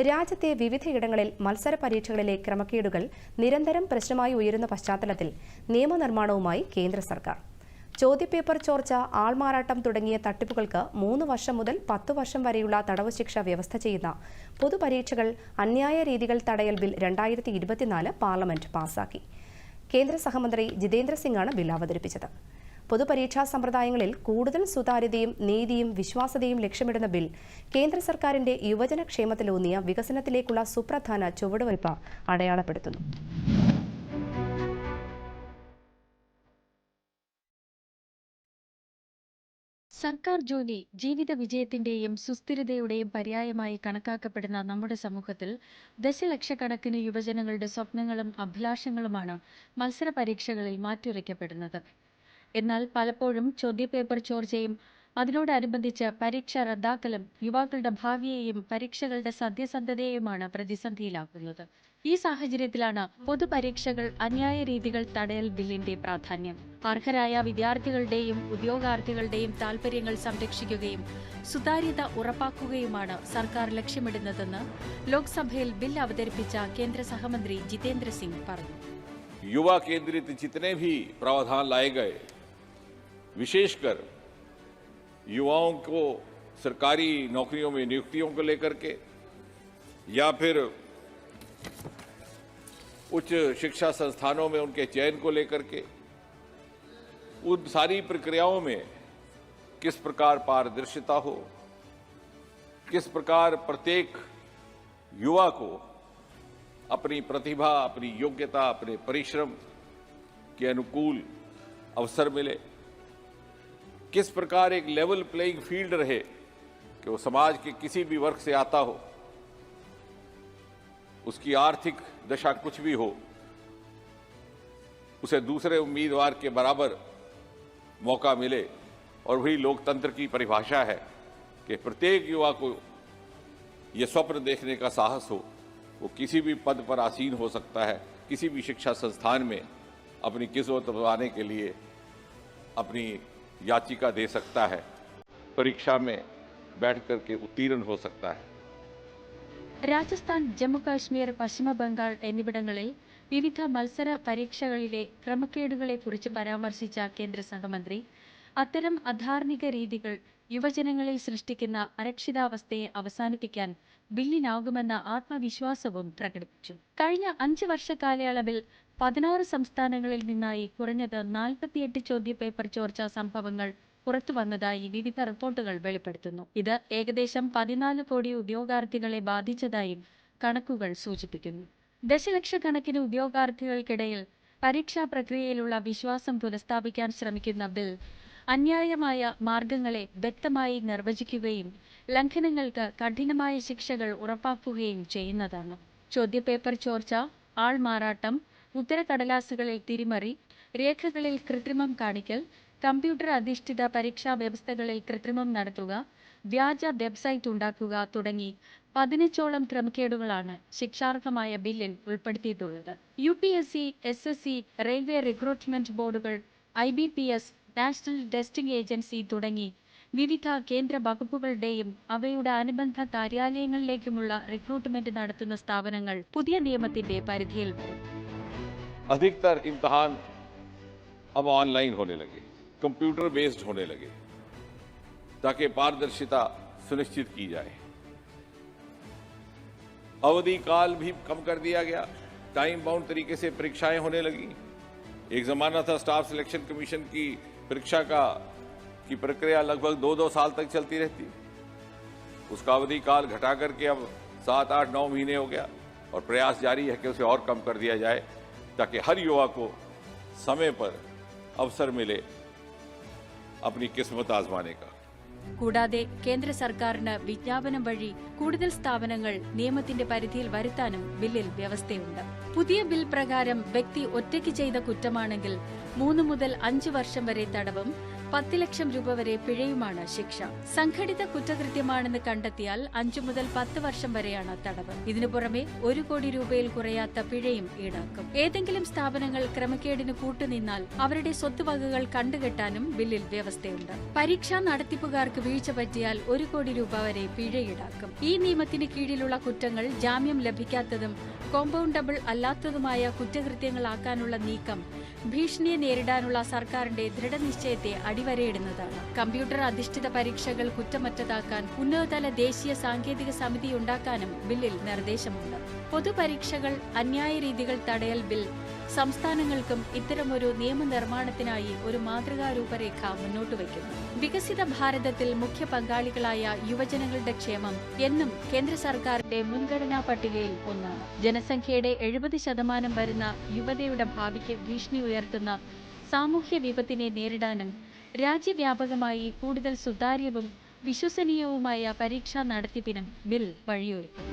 രാജ്യത്തെ വിവിധയിടങ്ങളിൽ മത്സര പരീക്ഷകളിലെ ക്രമക്കേടുകൾ നിരന്തരം പ്രശ്നമായി ഉയരുന്ന പശ്ചാത്തലത്തിൽ നിയമനിർമ്മാണവുമായി കേന്ദ്ര സർക്കാർ. ചോദ്യപേപ്പർ ചോർച്ച ആൾമാറാട്ടം തുടങ്ങിയ തട്ടിപ്പുകൾക്ക് മൂന്ന് വർഷം മുതൽ പത്ത് വർഷം വരെയുള്ള തടവ് ശിക്ഷ വ്യവസ്ഥ ചെയ്യുന്ന പൊതുപരീക്ഷകൾ അന്യായ രീതികൾ തടയൽ ബിൽ രണ്ടായിരത്തി ഇരുപത്തിനാല് പാർലമെന്റ് പാസാക്കി. കേന്ദ്ര സഹമന്ത്രി ജിതേന്ദ്ര സിംഗാണ് ബിൽ അവതരിപ്പിച്ചത്. പൊതുപരീക്ഷാ സമ്പ്രദായങ്ങളിൽ കൂടുതൽ സുതാര്യതയും നീതിയും വിശ്വാസതയും ലക്ഷ്യമിടുന്ന ബിൽ കേന്ദ്ര സർക്കാരിന്റെ യുവജനക്ഷേമത്തിലൂന്നിയ വികസനത്തിലേക്കുള്ള സുപ്രധാന ചുവടുവയ്പ് അടയാളപ്പെടുത്തുന്നു. സർക്കാർ ജോലി ജീവിത വിജയത്തിന്റെയും സുസ്ഥിരതയുടെയും പര്യായമായി കണക്കാക്കപ്പെടുന്ന നമ്മുടെ സമൂഹത്തിൽ ദശലക്ഷക്കണക്കിന് യുവജനങ്ങളുടെ സ്വപ്നങ്ങളും അഭിലാഷങ്ങളുമാണ് മത്സര പരീക്ഷകളിൽ മാറ്റുരയ്ക്കപ്പെടുന്നത് എന്നാൽ പലപ്പോഴും ചോദ്യപേപ്പർ ചോർച്ചയും അതിനോടനുബന്ധിച്ച് പരീക്ഷ റദ്ദാക്കലും യുവാക്കളുടെ ഭാവിയെയും പരീക്ഷകളുടെ സത്യസന്ധതയെയുമാണ് പ്രതിസന്ധിയിലാക്കുന്നത് ഈ സാഹചര്യത്തിലാണ് പൊതുപരീക്ഷകൾ അന്യായ രീതികൾ തടയൽ ബില്ലിന്റെ പ്രാധാന്യം അർഹരായ വിദ്യാർത്ഥികളുടെയും ഉദ്യോഗാർത്ഥികളുടെയും താൽപര്യങ്ങൾ സംരക്ഷിക്കുകയും സുതാര്യത ഉറപ്പാക്കുകയുമാണ് സർക്കാർ ലക്ഷ്യമിടുന്നതെന്ന് ലോക്സഭയിൽ ബിൽ അവതരിപ്പിച്ച കേന്ദ്ര സഹമന്ത്രി ജിതേന്ദ്ര സിംഗ് പറഞ്ഞു युवा केंद्रित जितने भी प्रावधान लाए गए विशेषकर युवाओं को सरकारी नौकरियों में नियुक्तियों को लेकर के, या फिर उच्च शिक्षा संस्थानों में उनके चयन को लेकर के, उन सारी प्रक्रियाओं में किस प्रकार पारदर्शिता हो, किस प्रकार प्रत्येक युवा को अपनी प्रतिभा, अपनी योग्यता, अपने परिश्रम के अनुकूल अवसर मिले किस प्रकार एक लेवल प्लेइंग फ़ील्ड रहे कि वो समाज के किसी भी वर्ग से आता हो, उसकी आर्थिक दशा कुछ भी हो, उसे दूसरे उम्मीदवार के बराबर मौका मिले। और वही लोकतंत्र की परिभाषा है कि प्रत्येक युवा को ये स्वप्न देखने का साहस हो, वो किसी भी पद पर आसीन हो सकता है, किसी भी शिक्षा संस्थान में अपनी किस्मत बनाने के लिए अपनी याचिका दे सकता है परीक्षा में बैठ करके उत्तीर्ण हो सकता है രാജസ്ഥാൻ ജമ്മു കാശ്മീർ പശ്ചിമ ബംഗാൾ എന്നിവിടങ്ങളിൽ വിവിധ മത്സര പരീക്ഷകളിലെ ക്രമക്കേടുകളെക്കുറിച്ച് പരാമർശിച്ച കേന്ദ്ര സഹമന്ത്രി അത്തരം അധാർമിക രീതികൾ യുവജനങ്ങളിൽ സൃഷ്ടിക്കുന്ന അരക്ഷിതാവസ്ഥയെ അവസാനിപ്പിക്കാൻ ബില്ലിനാകുമെന്ന ആത്മവിശ്വാസവും പ്രകടിപ്പിച്ചു കഴിഞ്ഞ അഞ്ച് വർഷ കാലയളവിൽ പതിനാറ് സംസ്ഥാനങ്ങളിൽ നിന്നായി കുറഞ്ഞത് നാൽപ്പത്തിയെട്ട് ചോദ്യപേപ്പർ ചോർച്ചാ സംഭവങ്ങൾ പുറത്തു വന്നതായി വിവിധ റിപ്പോർട്ടുകൾ വെളിപ്പെടുത്തുന്നു. ഇത് ഏകദേശം പതിനാല് കോടി ഉദ്യോഗാർത്ഥികളെ ബാധിച്ചതായും കണക്കുകൾ സൂചിപ്പിക്കുന്നു. ദശലക്ഷക്കണക്കിന് ഉദ്യോഗാർത്ഥികൾക്കിടയിൽ പരീക്ഷാ പ്രക്രിയയിലുള്ള വിശ്വാസം പുനഃസ്ഥാപിക്കാൻ ശ്രമിക്കുന്ന ബിൽ അന്യായമായ മാർഗങ്ങളെ വ്യക്തമായി നിർവചിക്കുകയും ലംഘനങ്ങൾക്ക് കഠിനമായ ശിക്ഷകൾ ഉറപ്പാക്കുകയും ചെയ്യുന്നതാണ്. ചോദ്യപേപ്പർ ചോർച്ച ആൾമാറാട്ടം ഉത്തരക്കടലാസുകളിൽ തിരിമറി രേഖകളിൽ കൃത്രിമം കാണിക്കൽ കമ്പ്യൂട്ടർ അധിഷ്ഠിത പരീക്ഷാ വ്യവസ്ഥകളിൽ കൃത്രിമം നടത്തുക വ്യാജ വെബ്സൈറ്റ് ഉണ്ടാക്കുക തുടങ്ങി പതിനഞ്ചോളം ക്രമക്കേടുകളാണ് ശിക്ഷാർഹമായ ബില്ലിൽ ഉൾപ്പെടുത്തിയിട്ടുള്ളത്. U P S C S S C railway recruitment ബോർഡുകൾ I B P S national testing agency തുടങ്ങി വിവിധ കേന്ദ്ര വകുപ്പുകളുടെയും അവയുടെ അനുബന്ധ കാര്യാലയങ്ങളിലേക്കുമുള്ള റിക്രൂട്ട്മെന്റ് നടത്തുന്ന സ്ഥാപനങ്ങൾ പുതിയ നിയമത്തിന്റെ പരിധിയിൽ अधिकतर इम्तहान अब ऑनलाइन होने लगे, कंप्यूटर बेस्ड होने लगे, ताकि पारदर्शिता सुनिश्चित की जाए। अवधि काल भी कम कर दिया गया टाइम बाउंड तरीके से परीक्षाएँ होने लगी। एक जमाना था स्टाफ सिलेक्शन कमीशन की परीक्षा का, की प्रक्रिया लगभग दो दो साल तक चलती रहती। उसका अवधि काल घटा करके अब सात, आठ, नौ महीने हो गया, और प्रयास जारी है कि उसे और कम कर दिया जाए। ताकि हर युवा को समय पर अवसर मिले अपनी किस्मत आजमाने का കൂടാതെ കേന്ദ്ര സർക്കാരിന് വിജ്ഞാപനം വഴി കൂടുതൽ സ്ഥാപനങ്ങൾ നിയമത്തിന്റെ പരിധിയിൽ വരുത്താനും ബില്ലിൽ വ്യവസ്ഥയുണ്ട് പുതിയ ബിൽ പ്രകാരം വ്യക്തി ഒറ്റയ്ക്ക് ചെയ്ത കുറ്റമാണെങ്കിൽ മൂന്ന് മുതൽ അഞ്ച് വർഷം വരെ തടവും പത്ത് ലക്ഷം രൂപ വരെ പിഴയുമാണ് ശിക്ഷ. സംഘടിത കുറ്റകൃത്യമാണെന്ന് കണ്ടെത്തിയാൽ അഞ്ചു മുതൽ പത്ത് വർഷം വരെയാണ് തടവ്. ഇതിനു പുറമെ ഒരു കോടി രൂപയിൽ കുറയാത്ത പിഴയും ഈടാക്കും. ഏതെങ്കിലും സ്ഥാപനങ്ങൾ ക്രമക്കേടിന് കൂട്ടുനിന്നാൽ അവരുടെ സ്വത്തുവകകൾ കണ്ടുകെട്ടാനും ബില്ലിൽ വ്യവസ്ഥയുണ്ട്. പരീക്ഷാ നടത്തിപ്പുകാർക്ക് വീഴ്ച പറ്റിയാൽ ഒരു കോടി രൂപ വരെ പിഴ ഈടാക്കും. ഈ നിയമത്തിന് കീഴിലുള്ള കുറ്റങ്ങൾ ജാമ്യം ലഭിക്കാത്തതും കോമ്പൗണ്ടബിൾ അല്ലാത്തതുമായ കുറ്റകൃത്യങ്ങളാക്കാനുള്ള നീക്കം ഭീഷണിയെ നേരിടാനുള്ള സർക്കാരിന്റെ ദൃഢനിശ്ചയത്തെ അടിവരയിടുന്നതാണ് കമ്പ്യൂട്ടർ അധിഷ്ഠിത പരീക്ഷകൾ കുറ്റമറ്റതാക്കാൻ ഉന്നതതല ദേശീയ സാങ്കേതിക സമിതി ഉണ്ടാക്കാനും ബില്ലിൽ നിർദ്ദേശമുണ്ട്. പൊതുപരീക്ഷകൾ അന്യായ രീതികൾ തടയൽ ബിൽ സംസ്ഥാനങ്ങൾക്കും ഇത്തരമൊരു നിയമനിർമ്മാണത്തിനായി ഒരു മാതൃകാ രൂപരേഖ മുന്നോട്ട് വയ്ക്കുന്നു. വികസിത ഭാരതത്തിൽ മുഖ്യ പങ്കാളികളായ യുവജനങ്ങളുടെ ക്ഷേമം എന്നും കേന്ദ്ര സർക്കാരിന്റെ മുൻഗണനാ പട്ടികയിൽ ഒന്നാണ് ജനസംഖ്യയുടെ എഴുപത് ശതമാനം വരുന്ന യുവതയുടെ ഭാവിക്ക് ഭീഷണി ഉയർത്തുന്ന സാമൂഹ്യ വിപത്തിനെ നേരിടാനും രാജ്യവ്യാപകമായി കൂടുതൽ സുതാര്യവും വിശ്വസനീയവുമായ പരീക്ഷാ നടത്തിപ്പിനും ബിൽ വഴിയൊരുക്കും.